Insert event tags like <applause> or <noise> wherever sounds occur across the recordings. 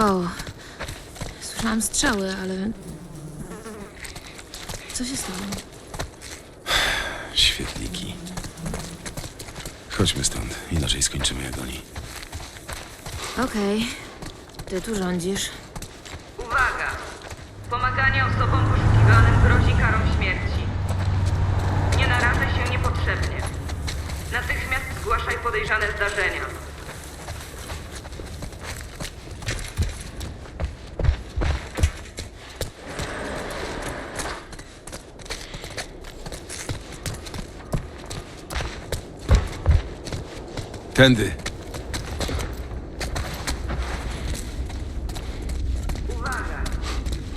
Wow. Słyszałam strzały, ale... Co się stało? Świetliki. Chodźmy stąd, inaczej skończymy jak oni. Okej. Ty tu rządzisz. Uwaga! Pomaganie osobom poszukiwanym grozi karą śmierci. Nie narażaj się niepotrzebnie. Natychmiast zgłaszaj podejrzane zdarzenia. Tędy. Uwaga!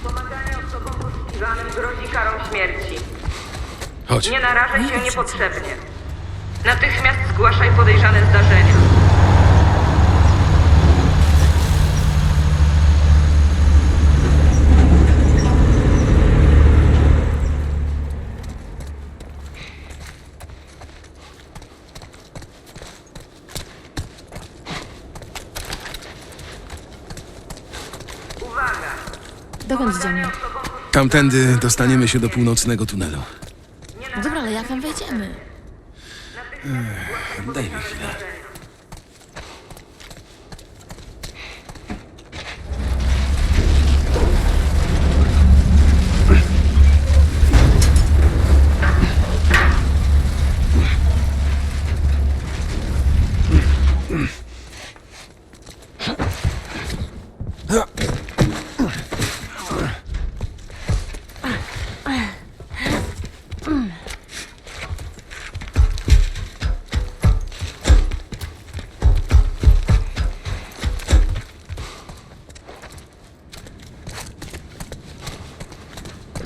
Pomaganie osobom poszukiwanym grozi karą śmierci. Chodź. Nie narażaj się niepotrzebnie. Natychmiast zgłaszaj podejrzane zdarzenia. Dokąd idziemy? Tamtędy dostaniemy się do północnego tunelu. No dobra, ale jak tam wejdziemy? Daj mi chwilę.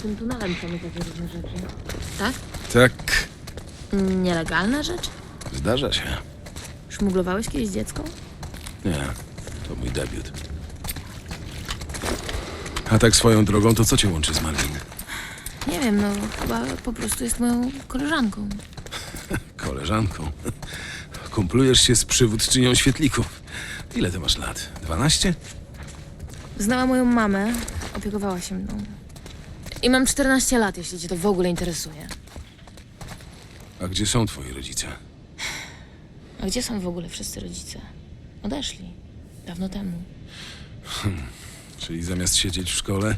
Tym tunelem są takie różne rzeczy. Tak? Tak, Nielegalna rzecz? zdarza się. Szmuglowałeś kiedyś dziecko? Nie, to mój debiut. A tak swoją drogą, to co cię łączy z Marlin? Nie wiem, no chyba po prostu jest moją koleżanką. <laughs> Koleżanką. Kumplujesz się z przywódczynią świetlików. Ile ty masz lat? 12? Znała moją mamę, opiekowała się mną. I mam 14 lat, jeśli cię to w ogóle interesuje. A gdzie są twoi rodzice? A gdzie są w ogóle wszyscy rodzice? Odeszli. Dawno temu. Czyli zamiast siedzieć w szkole,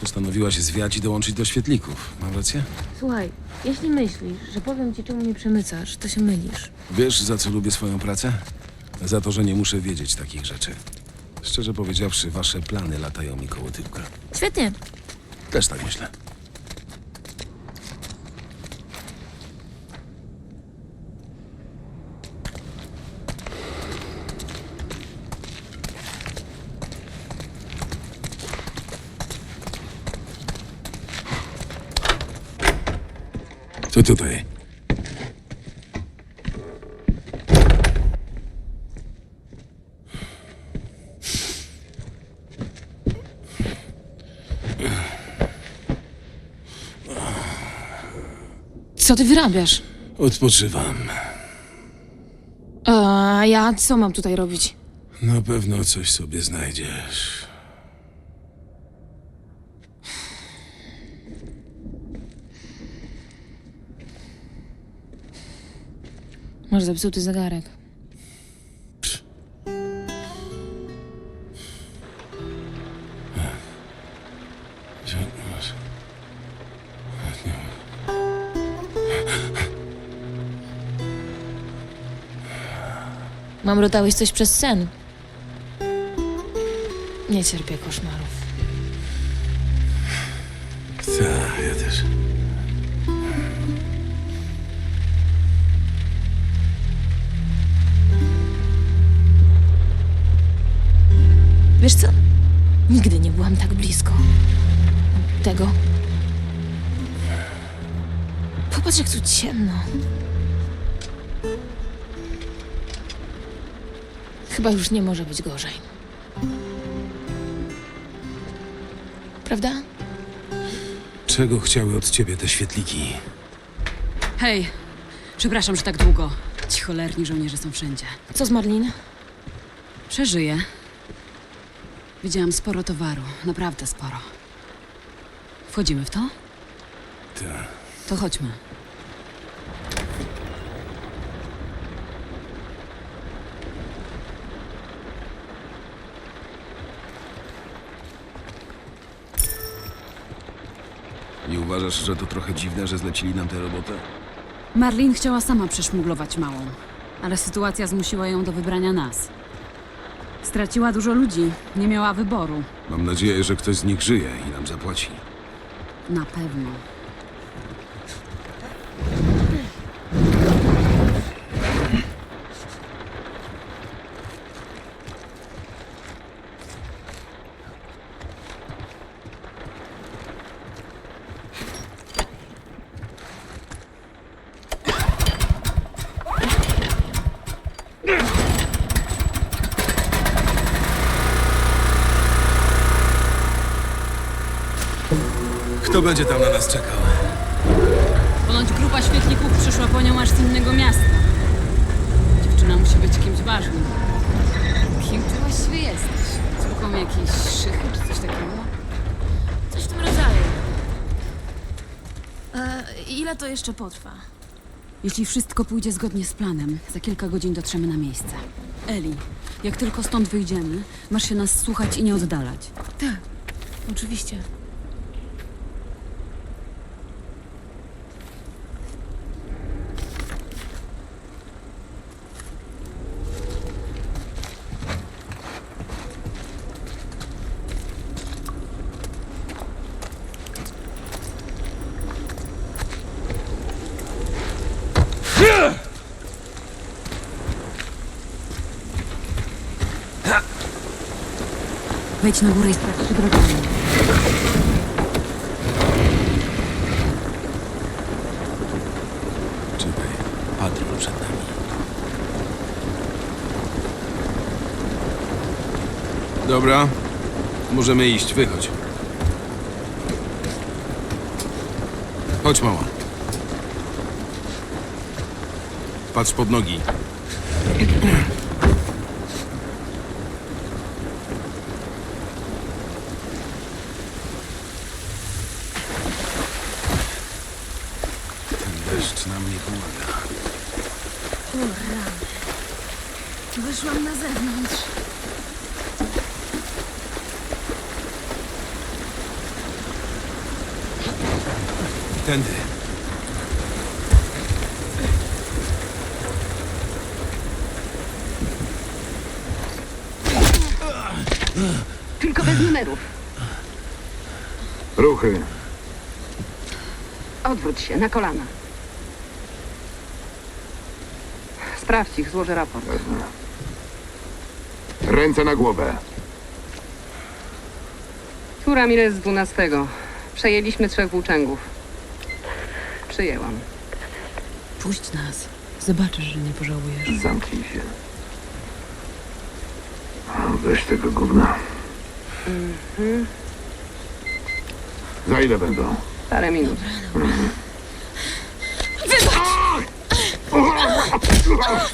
postanowiłaś zwiać i dołączyć do świetlików. Mam rację? Słuchaj, jeśli myślisz, że powiem ci, czemu mnie przemycasz, to się mylisz. Wiesz, za co lubię swoją pracę? Za to, że nie muszę wiedzieć takich rzeczy. Szczerze powiedziawszy, wasze plany latają mi koło tyłka. Świetnie. Też tak myślę. Co ty wyrabiasz? Odpoczywam. A ja co mam tutaj robić? Na pewno coś sobie znajdziesz. Masz zepsuty zegarek. Mam dałeś coś przez sen. Nie cierpię koszmarów. Tak, ja też. Wiesz co? Nigdy nie byłam tak blisko. Tego. Popatrz, jak tu ciemno. Chyba już nie może być gorzej. Prawda? Czego chciały od ciebie te świetliki? Hej, przepraszam, że tak długo. Ci cholerni żołnierze są wszędzie. Co z Marlin? Przeżyję. Widziałam sporo towaru, naprawdę sporo. Wchodzimy w to? Tak. To chodźmy. Uważasz, że to trochę dziwne, że zlecili nam tę robotę? Marlin chciała sama przeszmuglować małą, ale sytuacja zmusiła ją do wybrania nas. Straciła dużo ludzi, nie miała wyboru. Mam nadzieję, że ktoś z nich żyje i nam zapłaci. Na pewno. Będzie tam na nas czekał? Ponoć grupa świetlików przyszła po nią aż z innego miasta. Dziewczyna musi być kimś ważnym. Kim ty właściwie jesteś? Córką jakiejś szychy czy coś takiego? Coś w tym rodzaju. E, ile to jeszcze potrwa? Jeśli wszystko pójdzie zgodnie z planem, za kilka godzin dotrzemy na miejsce. Eli, jak tylko stąd wyjdziemy, masz się nas słuchać i nie oddalać. Tak, oczywiście. Wejdź na górę i sprawdź, nie ma. Czytaj. Patrol przed nami. Dobra. Możemy iść, wychodź. Chodź, mała. Patrz pod nogi. Tędy. Tylko bez numerów. Ruchy. Odwróć się, na kolana. Sprawdź ich, złożę raport. Ręce na głowę. Tu Ramirez z 12. Przejęliśmy trzech włóczęgów. Przyjęłam. Puść nas. Zobaczysz, że nie pożałujesz. Zamknij się. Weź tego gówna. Za ile będą? Parę minut. Kurwa.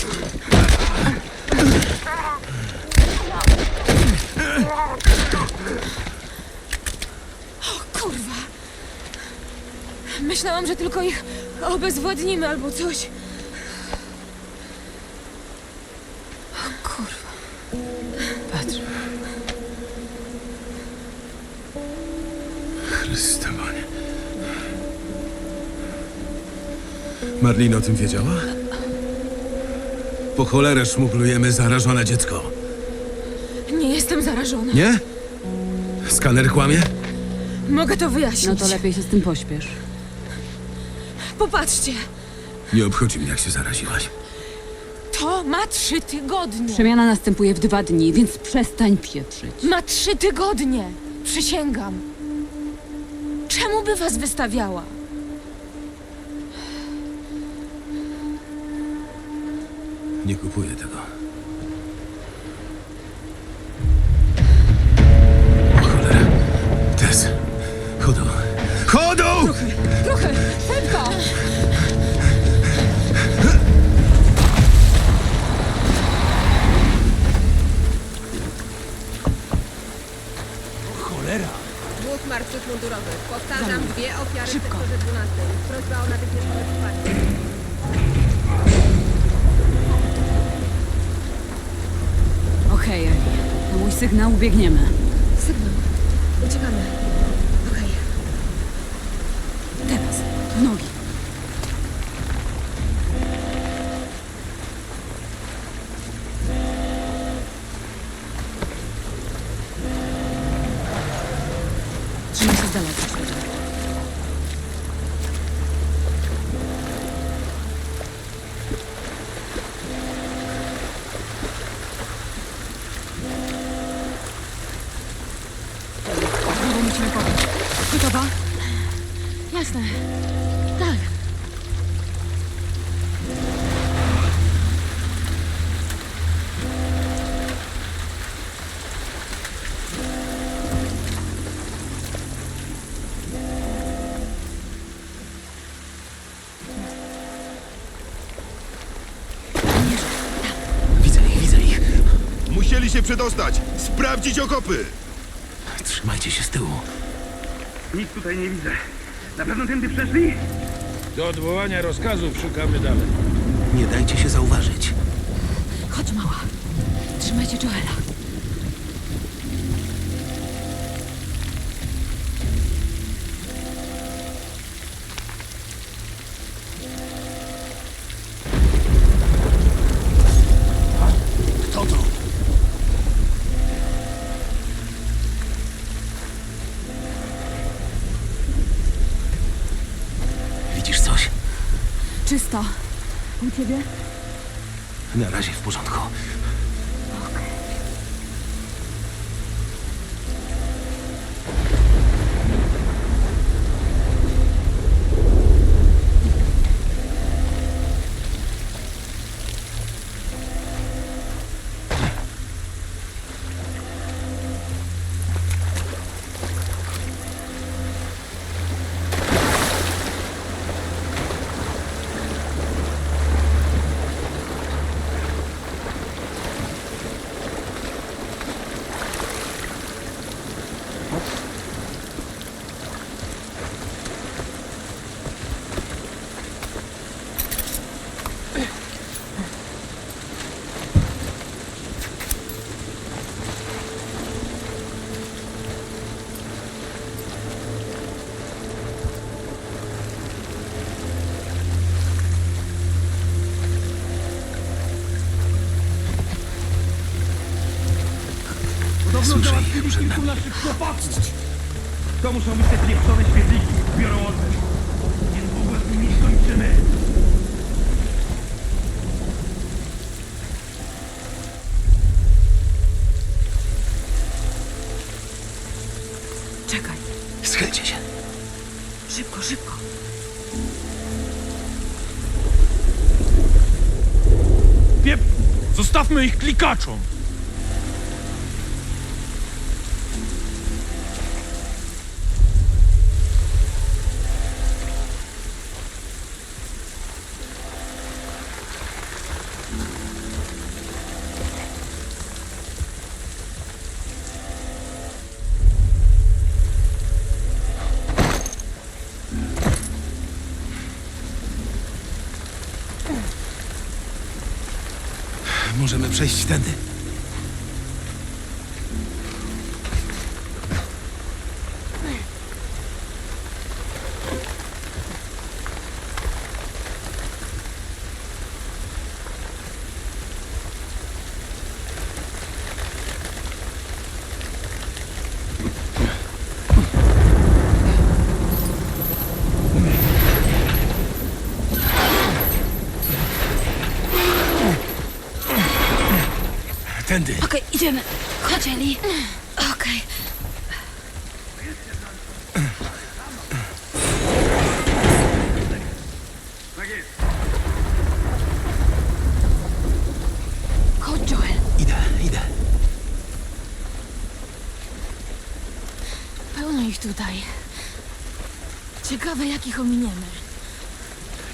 Myślałam, że tylko ich obezwładnimy albo coś. O kurwa. Patrz. Chryste, panie. Marlin o tym wiedziała? Po cholerę szmuglujemy zarażone dziecko. Nie jestem zarażona. Nie? Skaner kłamie? Mogę to wyjaśnić. No to lepiej się z tym pośpiesz. Popatrzcie. Nie obchodzi mnie, jak się zaraziłaś. To ma trzy tygodnie. Przemiana następuje w dwa dni, więc przestań pieprzyć. Ma trzy tygodnie. Przysięgam. Czemu by was wystawiała? Nie kupuję tego. Szybko. w sektorze 12. Prośba o. Okej. Na mój sygnał biegniemy. Przedostać! Sprawdzić okopy! Trzymajcie się z tyłu. Nic tutaj nie widzę. Na pewno tędy przeszli? Do odwołania rozkazów szukamy dalej. Nie dajcie się zauważyć. Chodź, mała. Trzymajcie Joela. Ciebie? Na razie w porządku. Przed kilku nami. naszych chłopaków. To muszą być te pieprzone świetliki. Biorą oddech. Niedługo z nimi skończymy. Czekaj. Schylcie się. Szybko, szybko. Piep! Zostawmy ich klikaczom! Możemy tędy. Okej, idziemy. Chodź, Eli. Okej. Chodź, Joel. Idę, idę. Pełno ich tutaj. Ciekawe, jakich ominiemy.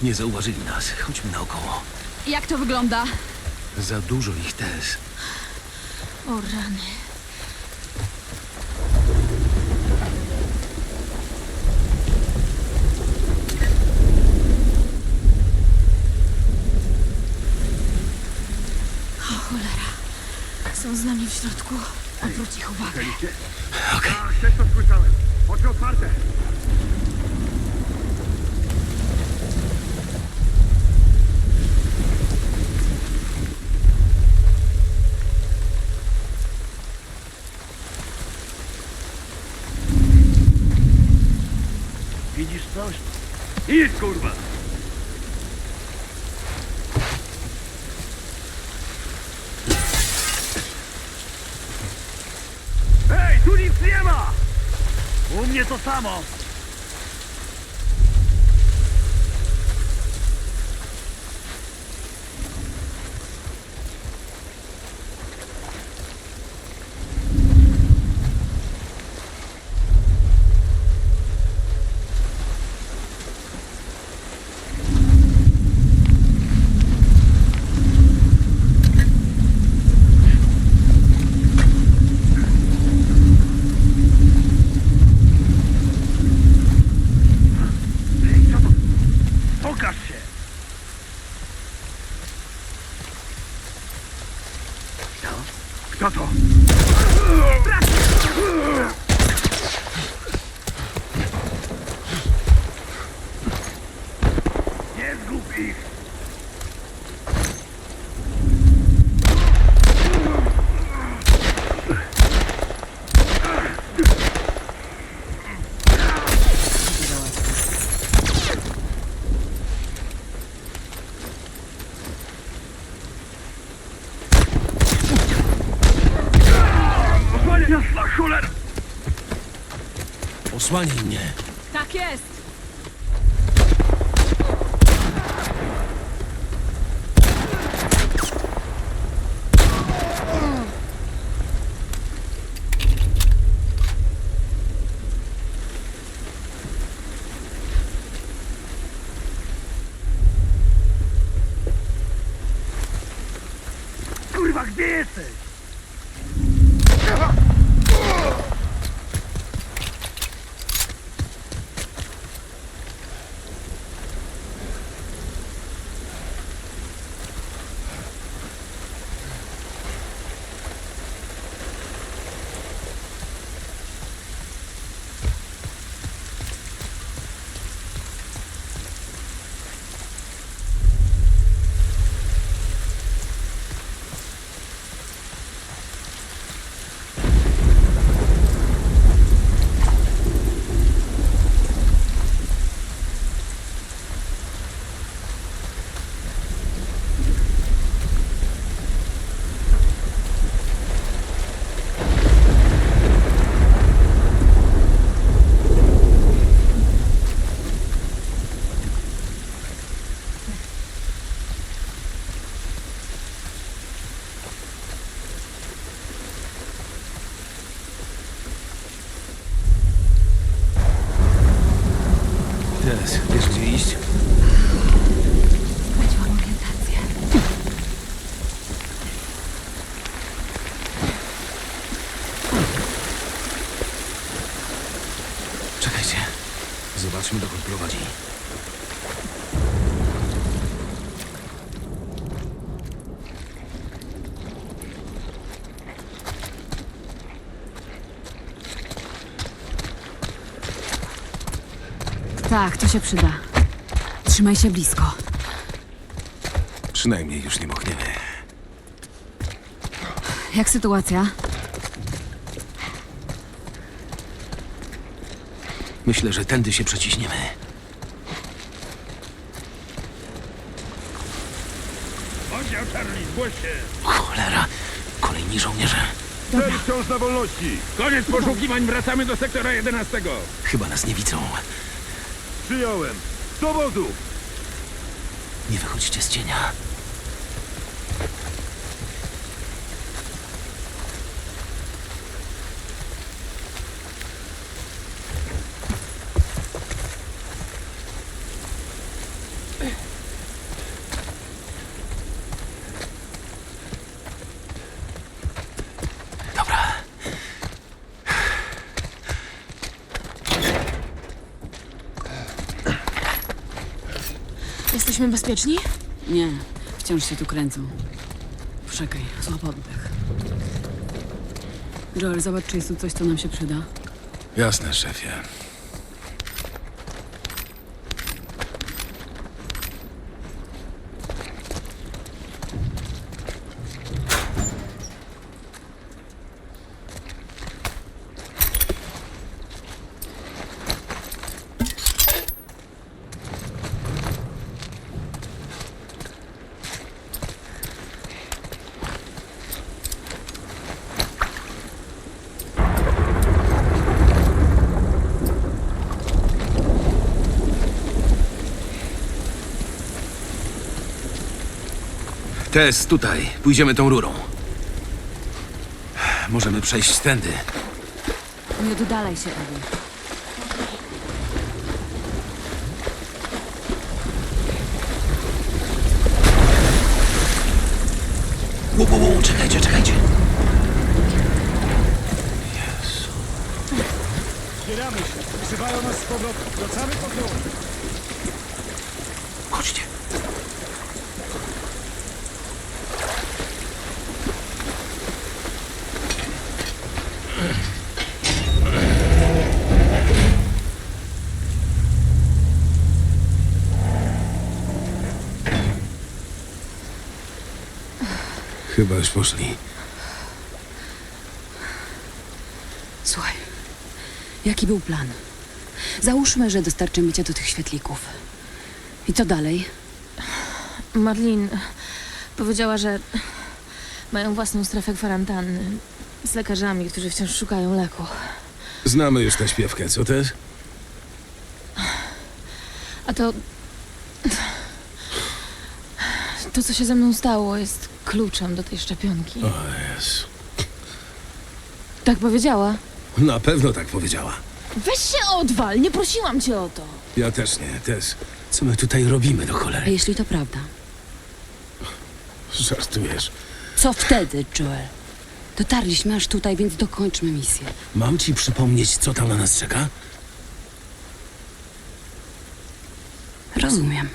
Nie zauważyli nas. Chodźmy naokoło. Jak to wygląda? Za dużo ich też. O rany. O cholera. Są z nami w środku. Odwróć ich uwagę. Okej. Okay. Też to słyszałem. Oczy otwarte. Idź, kurwa! Hej, tu nic nie ma! U mnie to samo. Ej, co to? Pokaż się! Kto? Kto to? Nie zgub ich! Osłaniaj! Jasna cholera! Osłaniaj mnie. Tak jest! Kurwa, gdzie jesteś? Teraz wiesz gdzie iść? Straciłam orientację. Czekajcie. Zobaczmy dokąd prowadzi. Tak, to się przyda. Trzymaj się blisko. Przynajmniej już nie mokniemy. Jak sytuacja? Myślę, że tędy się przeciśniemy. Oddział Charlie, zgłoś się! Cholera. Kolejni żołnierze. Cel wciąż na wolności. Koniec poszukiwań, wracamy do sektora 11. Chyba nas nie widzą. Przyjąłem. Do wozu. Wychodźcie z cienia. Dobra. Jesteśmy bezpieczni? Nie, wciąż się tu kręcą. Poczekaj, złap oddech. Joel, zobacz, czy jest tu coś, co nam się przyda. Jasne, szefie. Tess, tutaj. Pójdziemy tą rurą. Możemy przejść tędy. Nie oddalaj się, Ewy. Ło, ło, ło, czekajcie, czekajcie. Zbieramy się. Wzywają nas z powrotem. Wracamy po. Chyba już poszli. Słuchaj, jaki był plan? Załóżmy, że dostarczymy cię do tych świetlików. I co dalej? Marlin powiedziała, że mają własną strefę kwarantanny z lekarzami, którzy wciąż szukają leku. Znamy już tę śpiewkę, co też? A to. To, co się ze mną stało, jest kluczem do tej szczepionki. O Jezu. Tak powiedziała. Na pewno tak powiedziała. Weź się odwal, nie prosiłam cię o to. Ja też nie, też. Co my tutaj robimy do A cholery? jeśli to prawda? Żartujesz. Co wtedy, Joel? Dotarliśmy aż tutaj, więc dokończmy misję. Mam ci przypomnieć, co tam na nas czeka? Rozumiem.